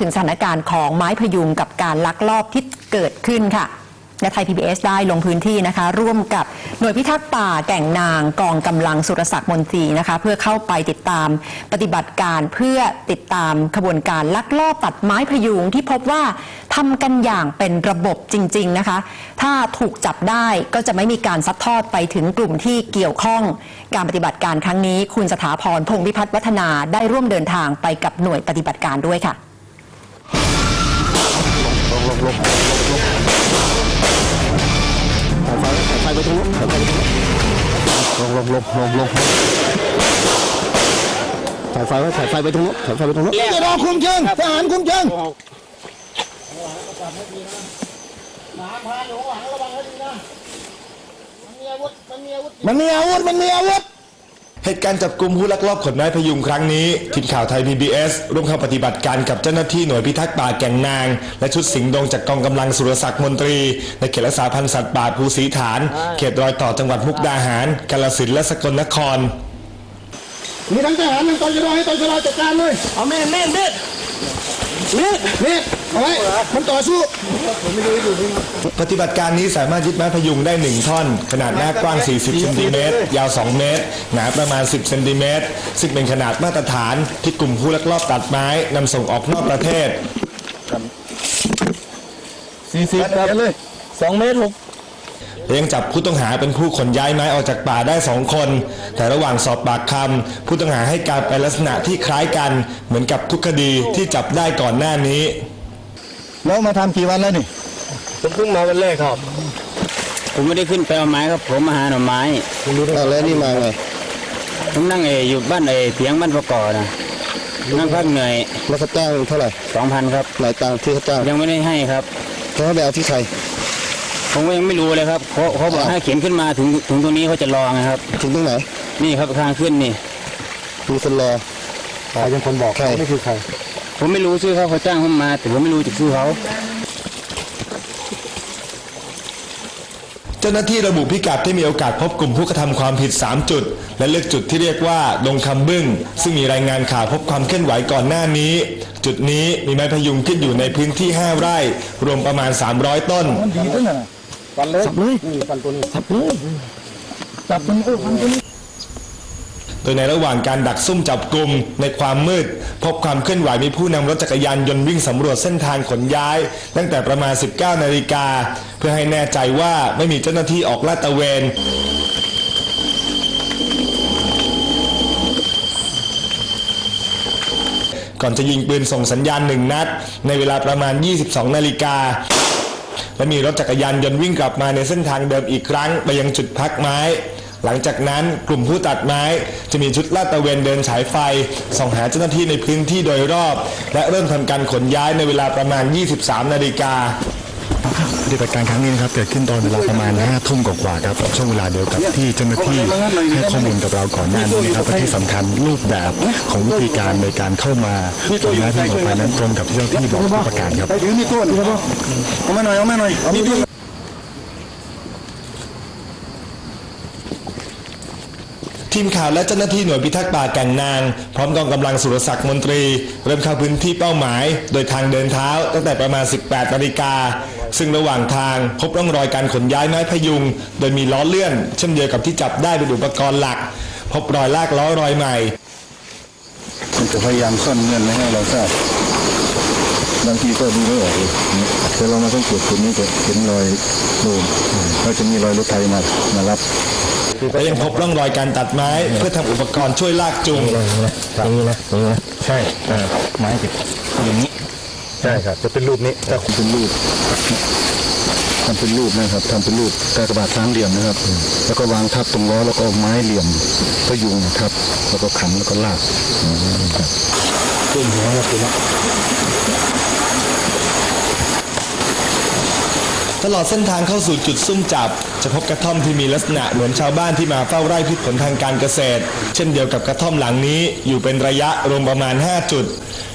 ถึงสถานการณ์ของไม้พยุงกับการลักลอบที่เกิดขึ้นค่ะและไทย PBS ได้ลงพื้นที่นะคะ ร่วมกับหน่วยพิทักษ์ป่าแก่งนางกองกำลังสุรศักดิ์มนตรีนะคะ เพื่อเข้าไปติดตามปฏิบัติการเพื่อติดตามขบวนการลักลอบตัดไม้พยุงที่พบว่าทำกันอย่างเป็นระบบจริง ๆนะคะ ถ้าถูกจับได้ก็จะไม่มีการซัดทอดไปถึงกลุ่มที่เกี่ยวข้อง การปฏิบัติการครั้งนี้ คุณสถาพรพงพิพัฒน์วัฒนาได้ร่วมเดินทางไปกับหน่วยปฏิบัติการด้วยค่ะ ไฟไปตรงนู้นไฟไปตรงนู้นลงลงลงลงลงสายไฟไว้สายไฟไปตรงนู้นสายไฟไปตรงนู้นเจะรอคุมเชิงทหารคุมเชิงมันมีอาวุธมันมีอาวุธมันมีอาวุธ เหตุการณ์จับกลุ่มผู้ลักลอบขนไม้พยุงครั้งนี้ทีมข่าวไทย PBS ร่วมเข้าปฏิบัติการกับเจ้าหน้าที่หน่วยพิทักษ์ป่าแก่งนาง และชุดสิงห์ดงจากกองกำลังสุรศักดิ์มนตรี ในเขตรักษาพันธุ์สัตว์ป่าภูสีฐาน เขตรอยต่อจังหวัดมุกดาหารกาฬสินธุ์และสกลนคร มีทั้งทหารทั้งตชดให้ตชดจัดการเลยเอาเม่นเม่นเม่นเม่นเม่นเอาไว้มันต่อสู้ ปฏิบัติการนี้สามารถยึดไม้พยุงได้ 1 ท่อน ขนาดหน้ากว้าง 40เซนติเมตร ยาว 2 เมตร หนาประมาณ 10เซนติเมตร ซึ่งเป็นขนาดมาตรฐานที่กลุ่มผู้ลักลอบตัดไม้นำส่งออกนอกประเทศสี่สิบครับเลยสองเมตรหก และยังจับผู้ต้องหาเป็นผู้ขนย้ายไม้ออกจากป่าได้สองคน แต่ระหว่างสอบปากคำผู้ต้องหาให้การไปลักษณะที่คล้ายกันเหมือนกับทุกคดีที่จับได้ก่อนหน้านี้ แล้วมาทำกี่วันแล้วนี่ผมเพิ่งมาวันแรกครับ ผมไม่ได้ขึ้นไปเอาไม้ครับ ผมมาหาหน่อไม้เอาแล้วนี่มาไงผมนั่งเอออยู่บ้านเออเถียงบ้านประกอบนะนั่งพักเหนื่อยแล้วเขาจ้างเท่าไหร่สองพันครับหลายตังค์ที่เขาจ้างยังไม่ได้ให้ครับเขาไปเอาที่ใคร ผมก็ยังไม่รู้เลยครับเขาเขาบอกให้เขียนขึ้นมาถึงถึงตรงนี้เขาจะรอไงครับ ถึงตรงไหน นี่ครับทางขึ้นนี่มีคนรอใครเป็นคนบอกใครไม่คือใคร ผมไม่รู้ชื่อเขาเขาจ้างผมมา แต่ผมไม่รู้จักชื่อเขาเจ้าหน้าที่ระบุพิกัดที่มีโอกาสพบกลุ่มผู้กระทำความผิด 3 จุด และเลือกจุดที่เรียกว่าดงคำบึ้ง ซึ่งมีรายงานข่าวพบความเคลื่อนไหวก่อนหน้านี้ จุดนี้มีไม้พยุงขึ้นอยู่ในพื้นที่ 5 ไร่ รวมประมาณ 300 ต้นดีด้วยนะ ฟันเลยสับเลยฟันตัวนี้สับเลยจับมันโอ้ฟันตัวนี้โดยในระหว่างการดักซุ่มจับกลุ่มในความมืด พบความเคลื่อนไหวมีผู้นำรถจักรยานยนต์วิ่งสำรวจเส้นทางขนย้าย ตั้งแต่ประมาณ 19 นาฬิกา เพื่อให้แน่ใจว่าไม่มีเจ้าหน้าที่ออกลาดตระเวน ก่อนจะยิงปืนส่งสัญญาณหนึ่งนัด ในเวลาประมาณ 22 นาฬิกา และมีรถจักรยานยนต์วิ่งกลับมาในเส้นทางเดิมอีกครั้ง ไปยังจุดพักไม้ หลังจากนั้นกลุ่มผู้ตัดไม้ จะมีชุดลาดตระเวนเดินฉายไฟ ส่องหาเจ้าหน้าที่ในพื้นที่โดยรอบ และเริ่มทำการขนย้ายในเวลาประมาณ 23 นาฬิกา ปฏิบัติการครั้งนี้นะครับเกิดขึ้นตอนเวลาประมาณ5ทุ่มกว่าๆครับช่วงเวลาเดียวกับที่เจ้าหน้าที่ให้ข้อมูลกับเราก่อนหน้านี้นะครับและที่สำคัญรูปแบบของวิธีการในการเข้ามาทำหน้าที่ออกไปนั้นตรงกับที่เจ้าหน้าที่บอกผู้ประกาศครับ ไปถือมีดตัวนี่ครับเอามาหน่อยเอามาหน่อยเอามีดตัวทีมข่าวและเจ้าหน้าที่หน่วยพิทักษ์ป่าแก่งนาง พร้อมกองกำลังสุรศักดิ์มนตรี เริ่มเข้าพื้นที่เป้าหมาย โดยทางเดินเท้าตั้งแต่ประมาณ 18นาฬิกา ซึ่งระหว่างทางพบร่องรอยการขนย้ายไม้พยุง โดยมีล้อเลื่อนเช่นเดียวกับที่จับได้เป็นอุปกรณ์หลัก พบรอยลากล้อรอยใหม่มันจะพยายามซ่อนเงื่อนไม่ให้เราทราบบางทีก็ดูไม่ออกเลยแต่เรามาต้องตรวจจุดนี้จะเห็นรอยโดนก็จะมีรอยรถไถมามารับและยังพบร่องรอยการตัดไม้เพื่อทำอุปกรณ์ช่วยลากจูงอย่างนี้นะอย่างนี้นะใช่ไม้ติดอย่างนี้ ใช่ครับ จะเป็นรูปนี้ถ้าคุณเป็นรูปทำเป็นรูปนะครับทำเป็นรูปกากบาทสามเหลี่ยมนะครับ แล้วก็วางทับตรงล้อแล้วก็เอาไม้เหลี่ยมพยุงนะครับแล้วก็ขันแล้วก็ลากครับขึ้นหัวครับคุณ ตลอดเส้นทางเข้าสู่จุดซุ่มจับ จะพบกระท่อมที่มีลักษณะเหมือนชาวบ้านที่มาเฝ้าไร่พืชผลทางการเกษตร เช่นเดียวกับกระท่อมหลังนี้อยู่เป็นระยะรวมประมาณ 5 จุด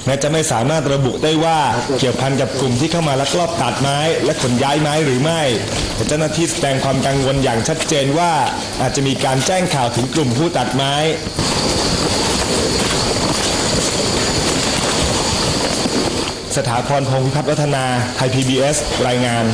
แม้จะไม่สามารถระบุได้ว่าเกี่ยวพันกับกลุ่มที่เข้ามาลักลอบตัดไม้ และขนย้ายไม้หรือไม่แต่เจ้าหน้าที่แสดงความกังวลอย่างชัดเจนว่าอาจจะมีการแจ้งข่าวถึงกลุ่มผู้ตัดไม้สถาพรพงศ์พิพัฒน์วัฒนา ไทย PBS รายงาน